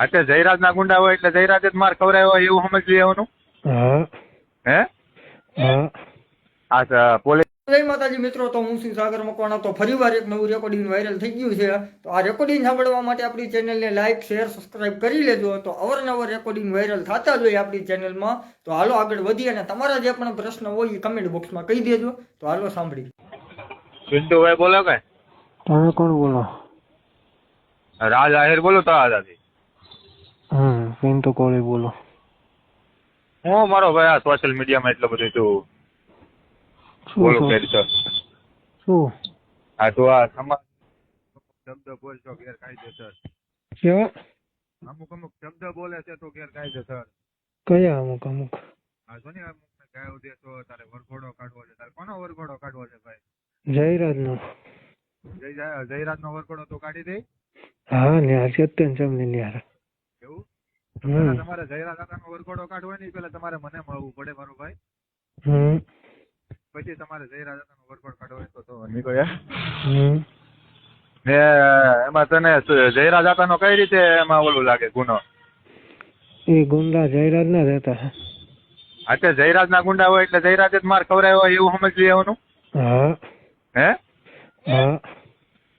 અત્યારે જયરાજ ના ગુંડા હોય એટલે જયરાજ જ માર ખવડાવ્યો હોય એવું સમજી લેવાનું હે. હા? આ પોલીસ જય માતાજી મિત્રો તો હું છું સાગર મકવાણા. તો ફરીવાર એક નવું રેકોર્ડિંગ વાયરલ થઈ ગયું છે. તો આ રેકોર્ડિંગ સાંભળવા માટે આપણી ચેનલને લાઇક શેર સબસ્ક્રાઇબ કરી લેજો. તો અવારનવાર રેકોર્ડિંગ વાયરલ થતા જ હોય આપણી ચેનલમાં તો હાલો આગળ વધીએ અને તમારા જે પણ પ્રશ્ન હોય એ કમેન્ટ બોક્સમાં કહી દેજો. તો હાલો સાંભળી. ચિંટુભાઈ બોલો કે? તમે કોણ બોલો? રાજ આહિર બોલો તો આજાદી હમ પિન્ટુ કોળી બોલો? હું મારો ભાઈ આ સોશિયલ મીડિયામાં એટલું બધું શું બોલું છો? કરી શું? આ તો આ સમાજ શબ્દ બોલશો ગેરકાયદેસર કેવા? અમુક અમુક શબ્દ બોલે છે તો ગેરકાયદેસર કયા અમુક અમુક? આ જો ને અમુક ને ગાયો દેશો તારે વરઘોડો કાઢવો છે. તારે કોનો વરઘોડો કાઢવો છે ભાઈ? જયરાજ નો જય જયરાજ નો વરઘોડો તો કાઢી દે. હા ને આ સત્યન જમની એવું હમ. જયરા તમારે નો વરઘોડો કાઢવો ને પેલા તમારે મને મળવું પડે મારો ભાઈ. પછી તમારે જયરા કાકા નો વરઘોડો કાઢવો હોય તો નીકળ્યા એમાં તને જયરાજ કાકાનો કઈ રીતે એમાં ઓલું લાગે ગુનો? એ ગુંડા જયરાજ ના રહેતા અચ્છા જયરાજ ના ગુંડા હોય એટલે જયરાજ જ માર ખવડાવ્યો હોય એવું સમજી લેવાનું હા. હે? હા.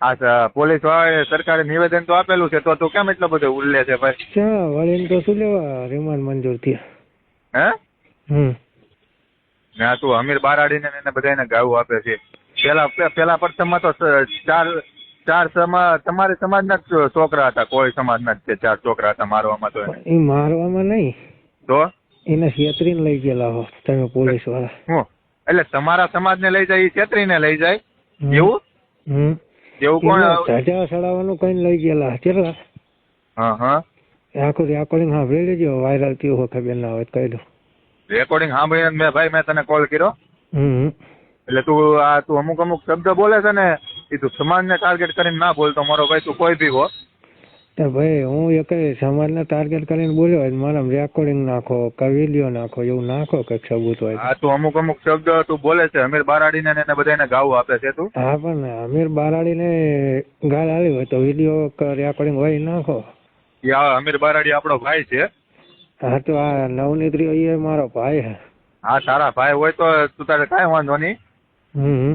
આ પોલીસ વાળાએ સરકારે નિવેદન તો આપેલું છે તો તું કેમ એટલો બધો ઉલ્લે છે ભાઈ? ચા વળીને તો શું લેવા? રિમાન્ડ મંજૂર થયા. હે? હમ. ના તું અમીર બારાડીને ને એને બધાને ગાવું આપે છે. પેલા પેલા પ્રથમમાં તો ચાર ચાર સમાજ તમારે સમાજના જ છોકરા હતા કોઈ સમાજના જ છે ચાર છોકરા હતા મારવામાં તો એ મારવામાં નહીં. તો? એને છેતરીને લઈ ગયેલા હો તમે પોલીસવાળા. હું? એટલે તમારા સમાજને લઈ જાય એ છેતરીને લઈ જાય. એવું? હમ. એવું કોણ સાજા ધજા કઈ લઈ ગયેલા કેટલા? હા હા. આખું રેકોર્ડિંગ સાંભળી લેજો વાયરલ થયું હોય ખબર ના હોય કહી દઉં રેકોર્ડિંગ સાંભળીને મેં ભાઈ મેં તને કોલ કર્યો. એટલે તું આ તું અમુક અમુક શબ્દ બોલે છે ને એ તું સમાજને ટાર્ગેટ કરીને ના બોલતો મારો ભાઈ તું કોઈ બી હો. તો ભાઈ હું એક સમાજને ટાર્ગેટ કરીને બોલ્યો હોય મારા રેકોર્ડિંગ નાખો કે વીડિયો નાખો એવું નાખો કે સબૂત હોય. આ તું અમુક અમુક શબ્દ તું બોલે છે અમીર બારાડીને ને એને બધાને ગાવું આપે છે તું? હા પણ અમીર બારાડીને ગાળ આવી હોય તો વીડિયો રેકોર્ડિંગ હોય નાખો. યા અમીર બારાડી આપણો ભાઈ છે. હા તો આ નવનીત્રી એ મારો ભાઈ હે. હા તારા ભાઈ હોય તો તું તારે કાંઈ વાંધો નહીં. હમ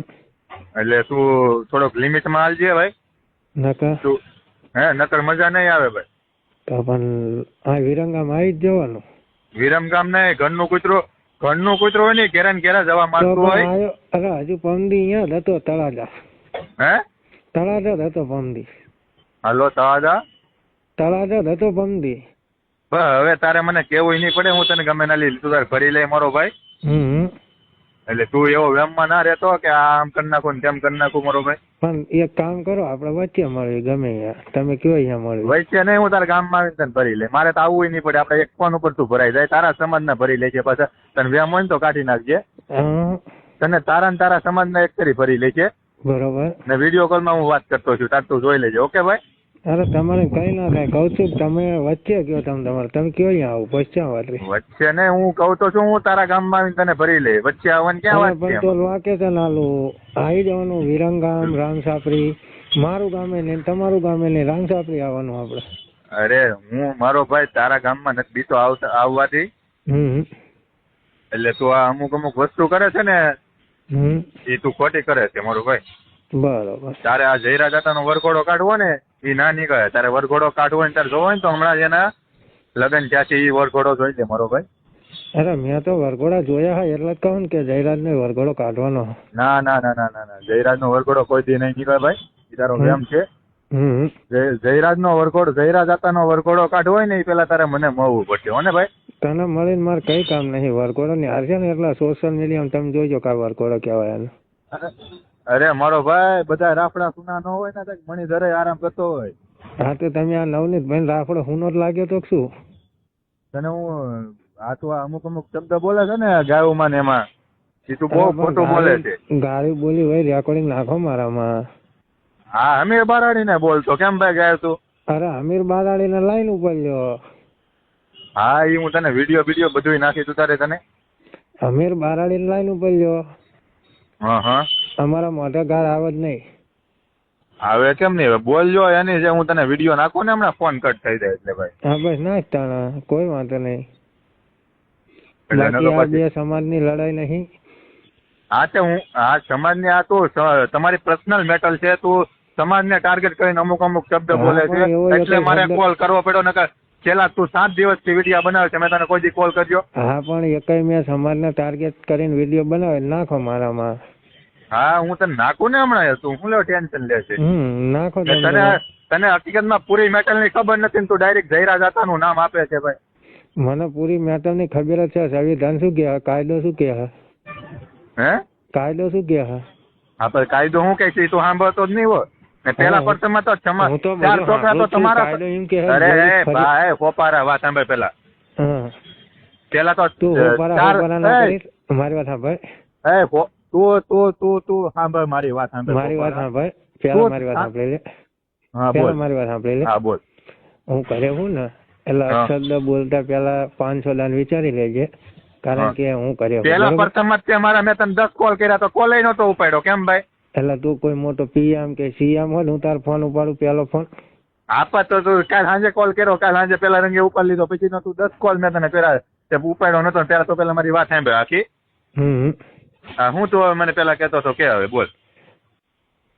એટલે તું થોડોક લિમિટમાં હાલજે ભાઈ. નકા? તું હે નકર મજા નહીં આવે ભાઈ. તો પણ આ વિરંગામ આવી જ જવાનું. વિરમગામ નહીં ઘરનું કૂતરો ઘરનું કૂતરો હોય ને ઘેરા ને ઘેરા જવા માંગતો હોય. અરે હજુ પમદી અહીંયા જ હતો તળાજા. હે? તળાજા જ હતો પમદી હાલો તળાજા? તળાજા જ હતો પમદી બસ હવે તારે મને કેવું નહીં પડે હું તને ગમે ના લી તું તારે ભરી લે મારો ભાઈ. હમ. એટલે તું એવો વેમમાં ના રહેતો કે આમ કરી નાખું ને તેમ કરી નાખું મારો ભાઈ. પણ એક કામ કરો આપણે વચ્ચે મળીએ ગમે તમે કયો અહીંયા મળ્યું વચ્ચે નહીં હું તારા ગામમાં આવીને તને ભરી લે મારે તો આવવું નહીં પડે. આપણે એક ફોન ઉપર તું ભરાઈ જાય. તારા સમાજના ભરી લેજે પાછા. તને વેમ હોય ને તો કાઢી નાખજે. તને તારા ને તારા સમાજના એક કરી ભરી લેજે. બરોબર. ને વીડિયો કોલમાં હું વાત કરતો છું. તાર તું જોઈ લેજે. ઓકે ભાઈ? અરે તમારે કઈ ના થાય. કહું છું તમે વચ્ચે કયો તમે તમારે. તમે કયો અહીંયા આવું? પછી વાત વચ્ચે ને હું કઉ તો છું હું તારા ગામમાં આવીને તને ભરી લે વચ્ચે આવવાનું ક્યાં વાત પણ તો વાકે છે નાલું આવી જવાનું વિરંગામ રામસાપરી મારું ગામે ને તમારું ગામે ને રામસાપરી આવવાનું આપણે. અરે હું મારો ભાઈ તારા ગામમાં નથી બીતો આવતા આવવાથી. એટલે તું આ અમુક અમુક વસ્તુ કરે છે ને એ તું ખોટી કરે છે મારો ભાઈ. બરોબર. તારે આ જયરા દાતાનો વરઘોડો કાઢવો ને એ ના નીકળે. તારે વરઘોડો કાઢવો હોય ને તારે જોવો ને તો હમણાં એના લગ્ન થયા છે એ વરઘોડો જોઈ લે મારો ભાઈ. અરે મેં તો વરઘોડા જોયા હા એટલે જ કહું ને કે જયરાજ ને વરઘોડો કાઢવાનો. ના ના ના ના ના ના. જયરાજ નો વરઘોડો કોઈ દી નહીં નીકળે ભાઈ. તારો હમ. છે. જયરાજ નો વરઘોડો જયરાજ દાતાનો વરઘોડો કાઢવો હોય ને એ પેલા તારે મને મળવું પડશે. હો ને ભાઈ? તને મળીને મારે કઈ કામ નહીં. વરઘોડો ની હારશે ને એટલે સોશિયલ મીડિયા તમે જોઈજો કા વરઘોડો કહેવાય એને. અરે મારો ભાઈ બધા રાફડા સુના ન હોય ને મણી મણિધરે આરામ કરતો હોય. હા તો તમે આ નવનીત ભાઈ રાફડો હુનો લાગ્યો તો શું? તને હું આ તો અમુક અમુક શબ્દ બોલે છે ને ગાયોમાં ને એમાં. સીધું બહુ ખોટું બોલે છે. ગાળી બોલી હોય રેકોર્ડિંગ નાખો મારામાં. હા અમીર બારાડી ને બોલતો. કેમ ભાઈ ગાય તું? અરે અમીર બારાડી ને લાઈન ઉપર લ્યો હા એ હું તને વીડિયો વીડિયો બધું નાખી તું તારે તને. અમીર બારાડી ને લાઈન ઉપર લ્યો હા હા. અમારા મોઢે ગાળ આવે જ નહીં. હવે કેમ નહીં? બોલજો એની જે હું તને વીડિયો નાખું ને હમણાં ફોન કટ થઈ જાય એટલે ભાઈ. હા બસ ના તાણા. કોઈ વાંધો નહીં. બાકી આ બે સમાજની લડાઈ નહીં. હા તે હું આ સમાજની આ તું તમારી પર્સનલ મેટલ છે તું સમાજને ટાર્ગેટ કરીને અમુક અમુક શબ્દ બોલે છે. એટલે મારે કોલ કરવો પડ્યો નકર છેલ્લા તું સાત દિવસથી વીડિયો બનાવે છે મેં તને કોઈ દી કોલ કર્યો? હા પણ એકય મેં સમાજને ટાર્ગેટ કરીને વીડિયો બનાવે નાખો મારામાં. હા હું તને નાખું ને હમણાં તું શું લેવો ટેન્શન લે છે? નાખો તને તને તને હકીકતમાં પૂરી મેટલની ખબર નથી ને તું ડાયરેક્ટ જયરા જાતાનું નામ આપે છે ભાઈ. મને પૂરી મેટરની ખબર જ છે સંવિધાન શું કહે કાયદો શું કહે હે? કાયદો શું કહે હા પણ કાયદો હું કઈ છે તું સાંભળતો જ નહીં હોય. પેલા હું- તો ચાર છોકરા તો તમારા અરે ભાઈ કોપારા વાત સાંભળ પેલા. પેલા તો તું ચાર મારી વાત સાંભળ. એ, તું તું તું તું સાંભળ મારી વાત સાંભળ મારી વાત. સાંભળ. પેલા મારી વાત. સાંભળી લે. હા બોલ. મારી વાત સાંભળી લે. હા બોલ. હું ઘરે હું ને એટલે. શબ્દ બોલતા પેલા પાંચસો દાન વિચારી લેજે. કારણ કે હું કર્યો પેલા પ્રથમ જ તે મારા મેં તને દસ કોલ કર્યા તો કોલ નતો ઉપાડ્યો. કેમ ભાઈ? એટલે તું કોઈ મોટો પીએમ કે સીએમ હોય ને હું તાર ફોન ઉપાડું પેલો ફોન. આપા તો તું કાલ સાંજે કોલ કર્યો કાલ સાંજે પેલા રંગે ઉપાડી લીધો પછી નો તું દસ કોલ મેં તને પેલા તે ઉપાડ્યો નતો પેલા તો પેલા મારી વાત સાંભળ્યો આખી. હમ. હા, હું તો મને પેલા કહેતો હતો કે હવે બોલ.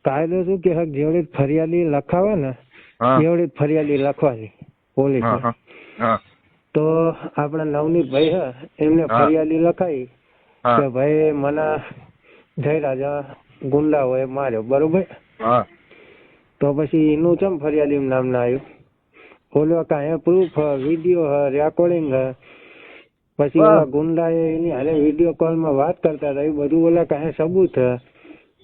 કાયદો શું કે જેવડી ફરિયાદી લખાવે ને જેવડી એવડી ફરિયાદી લખવાની પોલીસ તો આપણે નવનીત ભાઈ હે એમને ફરિયાદી લખાઈ કે ભાઈ મને જયરાજા હોય માર્યો બરોબર? હા. તો પછી એનું ચમ ફરિયાદી નામ ના આવ્યું? ઓલો કાંઈ પ્રૂફ વીડિયો રેકોર્ડિંગ પછી હા. ઓલા ગુંડાએ એની હારે વીડિયો કોલમાં વાત કરતા હતા એ બધું ઓલા કાંઈ સબૂત હે.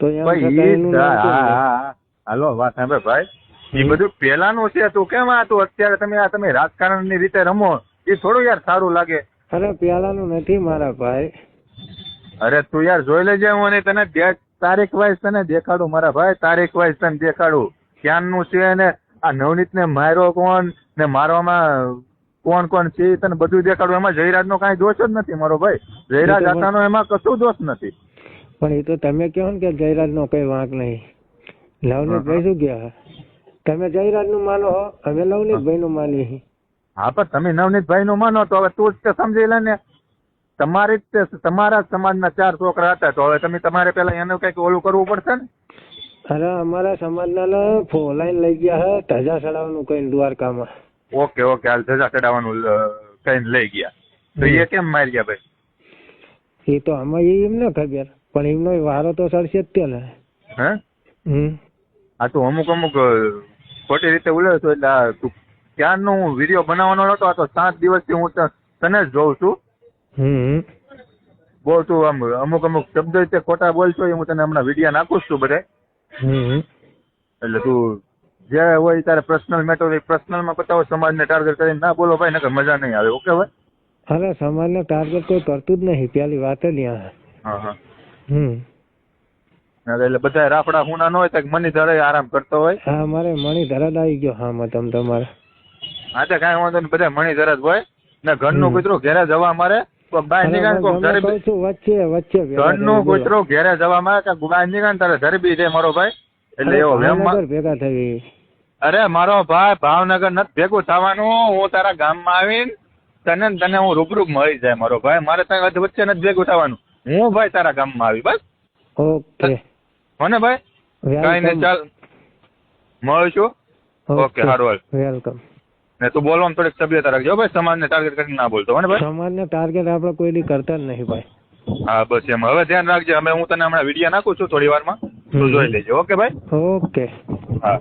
તો એમ છતાં એનું હા, હા? હા. હાલો વાત સાંભળે ભાઈ. એ બધું પેલાનું છે તું કેમ આ તું અત્યારે તમે આ તમે રાજકારણની રીતે રમો? એ થોડું યાર સારું લાગે. અરે પેલાનું નથી મારા ભાઈ. અરે તું યાર જોઈ લેજે હું અને તને તારીખ વાઇઝ તને દેખાડું મારા ભાઈ તારીખ વાઇઝ તને દેખાડું. ક્યાંનું છે ને? આ નવનીત ને માર્યો કોણ? ને મારવામાં કોણ કોણ છે એ તને બધું દેખાડું. એમાં જયરાજ નો કાંઈ દોષ જ નથી મારો ભાઈ. જયરાજ હતા નો આતાનો એમાં કશું દોષ નથી. પણ એ તો તમે કહો ને કે જયરાજ નો કઈ વાંક નહીં. નવનીતભાઈ શું ગયા તમે જયરાજનું માનો અમે નવનીતભાઈ નું માનીએ. હા પણ તમે નવનીતભાઈ નું માનો તો હવે તું જ સમજી લે ને. તમારી જ તમારા સમાજના ચાર છોકરા હતા તો હવે તમે તમારે પેલા એનું કંઈક ઓલું કરવું પડશે ને? અરે અમારા સમાજના ને ફો- લઈ ગયા હે ધજા ચડાવવાનું કઈ દ્વારકામાં. ઓકે ઓકે હાલ ધજા ચડાવવાનું કઈ લઈ ગયા. તો એ કેમ મારી ગયા ભાઈ? એ તો આમાં એ એમને ખબર પણ એમનો વારો તો સરશે જ તે ને હે? હમ. આ તો અમુક અમુક ખોટી રીતે ઉલ્યો છો એટલે ક્યારનો હું વીડિયો બનાવવાનો નતો આ તો સાત દિવસથી હું તને જ જોઉં છું. હમ. બહુ તું આમ અમુક અમુક શબ્દ રીતે ખોટા બોલશો એ હું તને હમણાં વીડિયો નાખું છું બધે. હમ. એટલે તું જે હોય તારે પર્સનલ મેટર પર્સનલમાં બતાવો સમાજને ટાર્ગેટ કરીને ના બોલો ભાઈ નકર મજા નહીં આવે. ઓકે ભાઈ? અરે સમાજને ટાર્ગેટ કોઈ કરતું જ નહીં પેલી વાત જ હા હા. હમ. એટલે બધા રાફડા હુના ન હોય તો મની આરામ કરતો હોય. હા મારે મણી ધરાદ આવી ગયો હા મતમ તમારે. હા તો કાંઈ વાંધો નહીં બધા મણી ધરે જ હોય. ને ઘરનું નું કૂતરું ઘેરે જવા મારે. તો બહાર અરે હું કોક તમને ધરબી કહું વચ્ચે વચ્ચે ભેગા ઘરનું થઈ બોલો. કૂતરું ઘેરે જવા કે બહાર નીકળે તારે ધરબી છે મારો ભાઈ? એટલે એવો વેમમાં ભાવનગર ભેગા થઈ અરે મારો ભાઈ ભાવનગર નથી ભેગું થવાનું. હું તારા ગામમાં આવીને તને તને હું રૂબરૂ મળી જાય મારો ભાઈ. મારે તારા વચ્ચે નથી ભેગું થવાનું. હું ભાઈ તારા ગામમાં આવી બસ. ઓકે. હોને ભાઈ? કઈ ને ચાલ. મળશું ઓકે. સારું હાલ. વેલકમ. ને તું બોલવામાં થોડીક તબિયત રાખજો. ભાઈ સમાજને ટાર્ગેટ કરીને ના બોલતો હોને ભાઈ? સમાજને ટાર્ગેટ આપણે કોઈ દી કરતા જ નહીં ભાઈ. હા બસ એમ. હવે ધ્યાન રાખજે. અમે હું તને હમણાં વીડિયો નાખું છું થોડી વારમાં. તું જોઈ લેજે. ઓકે ભાઈ? ઓકે. હા.